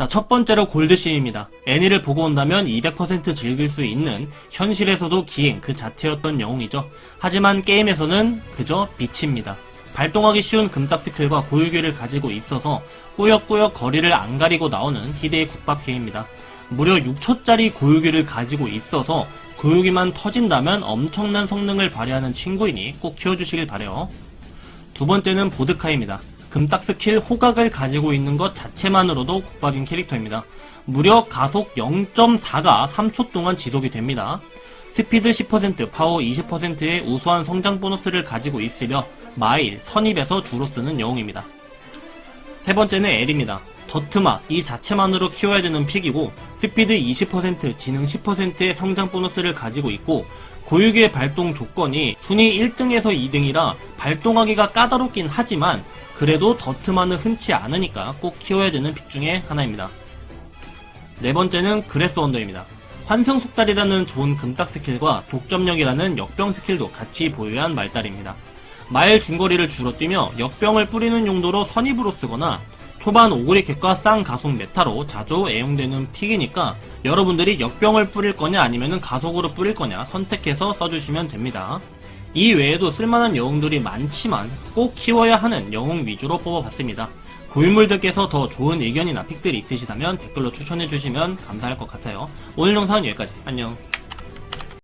자, 첫 번째로 골드씬입니다. 애니를 보고 온다면 200% 즐길 수 있는 현실에서도 기행 그 자체였던 영웅이죠. 하지만 게임에서는 그저 빛입니다. 발동하기 쉬운 금딱 스킬과 고유기를 가지고 있어서 꾸역꾸역 거리를 안 가리고 나오는 희대의 국밥기입니다. 무려 6초짜리 고유기를 가지고 있어서 고유기만 터진다면 엄청난 성능을 발휘하는 친구이니 꼭 키워주시길 바래요. 두 번째는 보드카입니다. 금딱 스킬 호각을 가지고 있는 것 자체만으로도 국밥인 캐릭터입니다. 무려 가속 0.4가 3초 동안 지속이 됩니다. 스피드 10%, 파워 20%의 우수한 성장 보너스를 가지고 있으며 마일, 선입에서 주로 쓰는 영웅입니다. 세 번째는 엘입니다. 더트마 이 자체만으로 키워야 되는 픽이고 스피드 20%, 지능 10%의 성장 보너스를 가지고 있고 고유기의 발동 조건이 순위 1등에서 2등이라 발동하기가 까다롭긴 하지만 그래도 더트마는 흔치 않으니까 꼭 키워야 되는 픽 중에 하나입니다. 네 번째는 그레스 원더입니다. 환승 속달이라는 좋은 금딱 스킬과 독점력이라는 역병 스킬도 같이 보유한 말달입니다. 마일 중거리를 주로 뛰며 역병을 뿌리는 용도로 선입으로 쓰거나 초반 오그리 캣과 쌍 가속 메타로 자주 애용되는 픽이니까 여러분들이 역병을 뿌릴 거냐 아니면 가속으로 뿌릴 거냐 선택해서 써주시면 됩니다. 이 외에도 쓸만한 영웅들이 많지만 꼭 키워야 하는 영웅 위주로 뽑아봤습니다. 고인물들께서 더 좋은 의견이나 픽들이 있으시다면 댓글로 추천해주시면 감사할 것 같아요. 오늘 영상은 여기까지. 안녕.